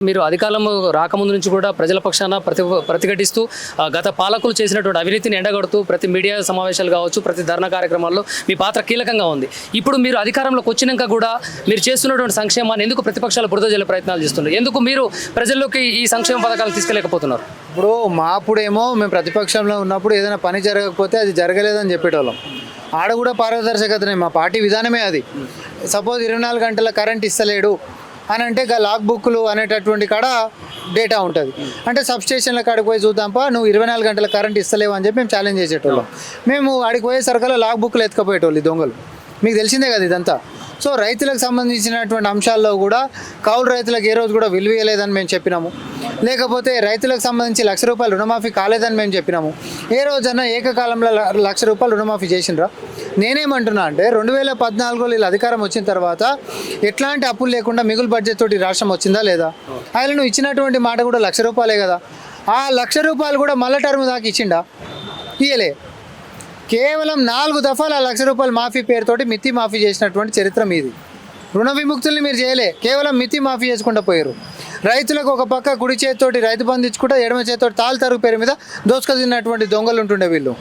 మీరు అధికారం రాకముందు నుంచి కూడా ప్రజల పక్షాన ప్రతి ప్రతిఘటిస్తూ ఆ, గత పాలకులు చేసినటువంటి అవినీతిని ఎండగడుతూ ప్రతి మీడియా సమావేశాలు కావచ్చు ప్రతి ధర్నా కార్యక్రమాల్లో మీ పాత్ర కీలకంగా ఉంది. ఇప్పుడు మీరు అధికారంలోకి వచ్చినాక కూడా మీరు చేస్తున్నటువంటి సంక్షేమాన్ని ఎందుకు ప్రతిపక్షాలు బురద జల్లే ప్రయత్నాలు చేస్తున్నారు? ఎందుకు మీరు ప్రజల్లోకి ఈ సంక్షేమ పథకాలు తీసుకెళ్ళేకపోతున్నారు ఇప్పుడు మా అప్పుడేమో మేము ప్రతిపక్షంలో ఉన్నప్పుడు ఏదైనా పని జరగకపోతే అది జరగలేదని చెప్పేటోళ్ళం. ఆడ కూడా పారదర్శకతనే మా పార్టీ విధానమే అది. సపోజ్ ఇరవై నాలుగు గంటల కరెంట్ ఇస్తలేడు అని అంటే ఇక లాక్ బుక్లు అనేటటువంటి కాడ డేటా ఉంటుంది. అంటే సబ్ స్టేషన్ల కాడికి పోయి చూద్దాంపా నువ్వు ఇరవై నాలుగు గంటల కరెంట్ ఇస్తలేవు అని చెప్పి మేము ఛాలెంజ్ చేసేటోళ్ళం. మేము ఆడికి పోయేసరికల్లా లాక్ బుక్లు ఎత్తుకపోయేటోళ్ళు ఈ దొంగలు. మీకు తెలిసిందే కదా ఇదంతా. సో రైతులకు సంబంధించినటువంటి అంశాల్లో కూడా కౌలు రైతులకు ఏ రోజు కూడా విలువేయలేదని మేము చెప్పినాము. లేకపోతే రైతులకు సంబంధించి లక్ష రూపాయలు రుణమాఫీ కాలేదని మేము చెప్పినాము. ఏ రోజన్నా ఏకకాలంలో ల- లక్ష రూపాయలు రుణమాఫీ చేసినరా నేనేమంటున్నా అంటే రెండు వేల పద్నాలుగులో వీళ్ళు అధికారం వచ్చిన తర్వాత ఎట్లాంటి అప్పులు లేకుండా మిగులు బడ్జెట్ తోటి రాష్ట్రం వచ్చిందా లేదా? ఆయన నువ్వు ఇచ్చినటువంటి మాట కూడా లక్ష రూపాయలే కదా. ఆ లక్ష రూపాయలు కూడా మళ్ళా టర్మ్ దాకా ఇచ్చిండా? ఇయ్యలే. కేవలం నాలుగు దఫాలు ఆ లక్ష రూపాయలు మాఫీ పేరుతోటి మితి మాఫీ చేసినటువంటి చరిత్ర మీది. రుణ విముక్తుల్ని మీరు చేయలే. కేవలం మితి మాఫీ చేసుకుంటూ పోయారు రైతులకు ఒక పక్క కుడి చేతితోటి రైతు బంధు ఎడమ చేతితోటి తాలు తరుగు పేరు మీద దోసుక తిన్నటువంటి దొంగలు ఉంటుండే వీళ్ళు.